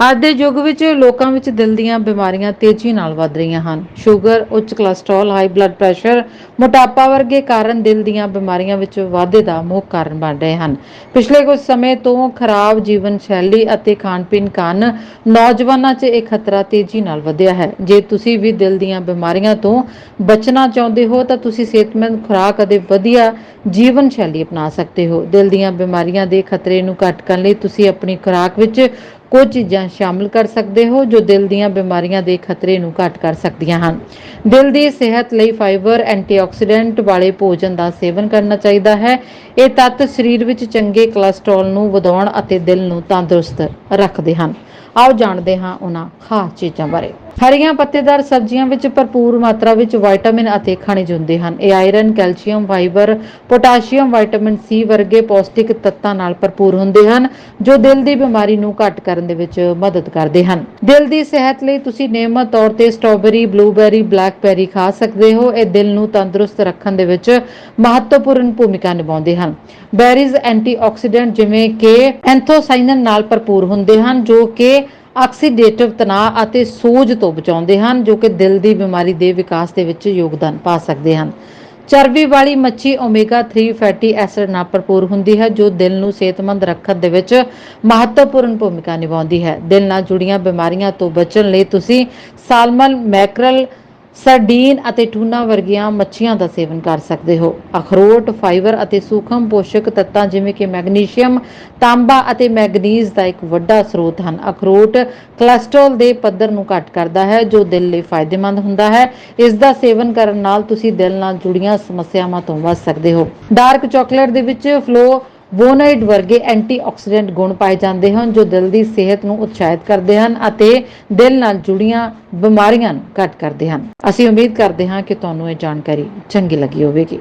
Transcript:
ਅੱਜ ਦੇ ਯੁੱਗ ਵਿੱਚ ਲੋਕਾਂ ਵਿੱਚ ਦਿਲ ਦੀਆਂ ਬਿਮਾਰੀਆਂ ਤੇਜ਼ੀ ਨਾਲ ਵੱਧ ਰਹੀਆਂ ਹਨ। ਸ਼ੂਗਰ, ਉੱਚ ਕੋਲੇਸਟ੍ਰੋਲ ਹਾਈ ਬਲੱਡ ਪ੍ਰੈਸ਼ਰ ਮੋਟਾਪਾ ਵਰਗੇ ਕਾਰਨ ਦਿਲ ਦੀਆਂ ਬਿਮਾਰੀਆਂ ਵਿੱਚ ਵਾਧੇ ਦਾ ਮੁੱਖ ਕਾਰਨ ਬਣ ਰਹੇ ਹਨ। ਪਿਛਲੇ ਕੁਝ ਸਮੇਂ ਤੋਂ ਖਰਾਬ ਜੀਵਨ ਸ਼ੈਲੀ ਅਤੇ ਖਾਣ ਪੀਣ ਕਾਰਨ ਨੌਜਵਾਨਾਂ 'ਚ ਇਹ ਖਤਰਾ ਤੇਜ਼ੀ ਨਾਲ ਵਧਿਆ ਹੈ। ਜੇ ਤੁਸੀਂ ਵੀ ਦਿਲ ਦੀਆਂ ਬਿਮਾਰੀਆਂ ਤੋਂ ਬਚਣਾ ਚਾਹੁੰਦੇ ਹੋ, ਤਾਂ ਤੁਸੀਂ ਸਿਹਤਮੰਦ ਖੁਰਾਕ ਅਤੇ ਵਧੀਆ ਜੀਵਨ ਸ਼ੈਲੀ ਅਪਣਾ ਸਕਦੇ ਹੋ। ਦਿਲ ਦੀਆਂ ਬਿਮਾਰੀਆਂ ਦੇ ਖਤਰੇ ਨੂੰ ਘੱਟ ਕਰਨ ਲਈ ਤੁਸੀਂ ਆਪਣੀ ਖੁਰਾਕ ਵਿੱਚ ਕੁਝ ਚੀਜ਼ਾਂ ਸ਼ਾਮਲ ਕਰ ਸਕਦੇ ਹੋ ਜੋ ਦਿਲ ਦੀਆਂ ਬਿਮਾਰੀਆਂ ਦੇ ਖਤਰੇ ਨੂੰ ਘੱਟ ਕਰ ਸਕਦੀਆਂ ਹਨ। ਦਿਲ ਦੀ ਸਿਹਤ ਲਈ ਫਾਈਬਰ, ਐਂਟੀਆਕਸੀਡੈਂਟ ਵਾਲੇ ਭੋਜਨ ਦਾ ਸੇਵਨ ਕਰਨਾ ਚਾਹੀਦਾ ਹੈ। ਇਹ ਤੱਤ ਸਰੀਰ ਵਿੱਚ ਚੰਗੇ ਕੋਲੇਸਟ੍ਰੋਲ ਨੂੰ ਵਧਾਉਣ ਅਤੇ ਦਿਲ ਨੂੰ ਤੰਦਰੁਸਤ ਰੱਖਦੇ ਹਨ। ਆਓ ਜਾਣਦੇ ਹਾਂ ਉਹਨਾਂ ਖਾਸ ਚੀਜ਼ਾਂ ਬਾਰੇ। ਹਰੀਆਂ ਪੱਤੇਦਾਰ ਸਬਜ਼ੀਆਂ ਵਿੱਚ ਭਰਪੂਰ ਮਾਤਰਾ ਵਿੱਚ ਵਿਟਾਮਿਨ ਅਤੇ ਖਣਿਜ ਹੁੰਦੇ ਹਨ। ਇਹ iron calcium fibre potassium vitamin C ਵਰਗੇ ਪੌਸ਼ਟਿਕ ਤੱਤਾਂ ਨਾਲ ਭਰਪੂਰ ਹੁੰਦੇ ਹਨ, ਜੋ ਦਿਲ ਦੀ ਬਿਮਾਰੀ ਨੂੰ ਘੱਟ ਕਰਨ ਦੇ ਵਿੱਚ ਮਦਦ ਕਰਦੇ ਹਨ। ਦਿਲ ਦੀ ਸਿਹਤ ਲਈ ਤੁਸੀਂ ਨਿਯਮਤ ਤੌਰ ਤੇ ਸਟ੍ਰਾਬੇਰੀ ਬਲੂਬੇਰੀ ਬਲੈਕਬੇਰੀ ਖਾ ਸਕਦੇ ਹੋ। ਇਹ ਦਿਲ ਨੂੰ ਤੰਦਰੁਸਤ ਰੱਖਣ ਦੇ ਵਿੱਚ ਮਹੱਤਵਪੂਰਨ ਭੂਮਿਕਾ ਨਿਭਾਉਂਦੇ ਹਨ। ਬੈਰੀਜ਼ ਐਂਟੀਆਕਸੀਡੈਂਟ ਜਿਵੇਂ ਕਿ ਐਂਥੋਸਾਇਨਨ ਨਾਲ ਭਰਪੂਰ ਹੁੰਦੇ ਹਨ, ਜੋ ਕਿ ਆਕਸੀਡੇਟਿਵ ਤਣਾਅ ਅਤੇ ਸੋਜ ਤੋਂ ਬਚਾਉਂਦੇ ਹਨ, ਜੋ ਕਿ ਦਿਲ ਦੀ ਬਿਮਾਰੀ ਦੇ ਵਿਕਾਸ ਦੇ ਵਿੱਚ ਯੋਗਦਾਨ ਪਾ ਸਕਦੇ ਹਨ। ਚਰਬੀ ਵਾਲੀ ਮੱਛੀ ਓਮੇਗਾ 3 ਫੈਟੀ ਐਸਿਡ ਨਾਲ ਭਰਪੂਰ ਹੁੰਦੀ ਹੈ, ਜੋ ਦਿਲ ਨੂੰ ਸਿਹਤਮੰਦ ਰੱਖਣ ਦੇ ਵਿੱਚ ਮਹੱਤਵਪੂਰਨ ਭੂਮਿਕਾ ਨਿਭਾਉਂਦੀ ਹੈ। ਦਿਲ ਨਾਲ ਜੁੜੀਆਂ ਬਿਮਾਰੀਆਂ ਤੋਂ ਬਚਣ ਲਈ ਤੁਸੀਂ ਸਾਲਮਨ ਮੈਕਰਲ ਸਰਡੀਨ ਅਤੇ ਟੂਨਾ ਵਰਗੀਆਂ ਮੱਛੀਆਂ ਦਾ ਸੇਵਨ ਕਰ ਸਕਦੇ ਹੋ। ਅਖਰੋਟ, ਫਾਈਬਰ ਅਤੇ ਸੂਖਮ ਪੋਸ਼ਕ ਤੱਤਾਂ ਜਿਵੇਂ ਕਿ ਮੈਗਨੀਸ਼ੀਅਮ, ਤਾਂਬਾ ਅਤੇ ਮੈਗਨੀਜ਼ ਦਾ ਇੱਕ ਵੱਡਾ ਸਰੋਤ ਹਨ। ਅਖਰੋਟ ਕੋਲੇਸਟ੍ਰੋਲ ਦੇ ਪੱਧਰ ਨੂੰ ਘੱਟ ਕਰਦਾ ਹੈ, ਜੋ ਦਿਲ ਲਈ ਫਾਇਦੇਮੰਦ ਹੁੰਦਾ ਹੈ। ਇਸ ਦਾ ਸੇਵਨ ਕਰਨ ਨਾਲ ਤੁਸੀਂ ਦਿਲ ਨਾਲ ਜੁੜੀਆਂ ਸਮੱਸਿਆਵਾਂ ਤੋਂ ਬਚ ਸਕਦੇ ਹੋ। ਡਾਰਕ ਚਾਕਲੇਟ ਦੇ ਵਿੱਚ ਫਲੋ ਵੋਨਾਈਡ ਵਰਗੇ ਐਂਟੀਆਕਸੀਡੈਂਟ ਗੁਣ ਪਾਏ ਜਾਂਦੇ ਹਨ, ਜੋ ਦਿਲ ਦੀ ਸਿਹਤ ਨੂੰ ਉਤਸ਼ਾਹਿਤ ਕਰਦੇ ਹਨ ਅਤੇ ਦਿਲ ਨਾਲ ਜੁੜੀਆਂ ਬਿਮਾਰੀਆਂ ਨੂੰ ਘੱਟ ਕਰਦੇ ਹਨ। ਅਸੀਂ ਉਮੀਦ ਕਰਦੇ ਹਾਂ ਕਿ ਤੁਹਾਨੂੰ ਇਹ ਜਾਣਕਾਰੀ ਚੰਗੀ ਲੱਗੀ ਹੋਵੇਗੀ।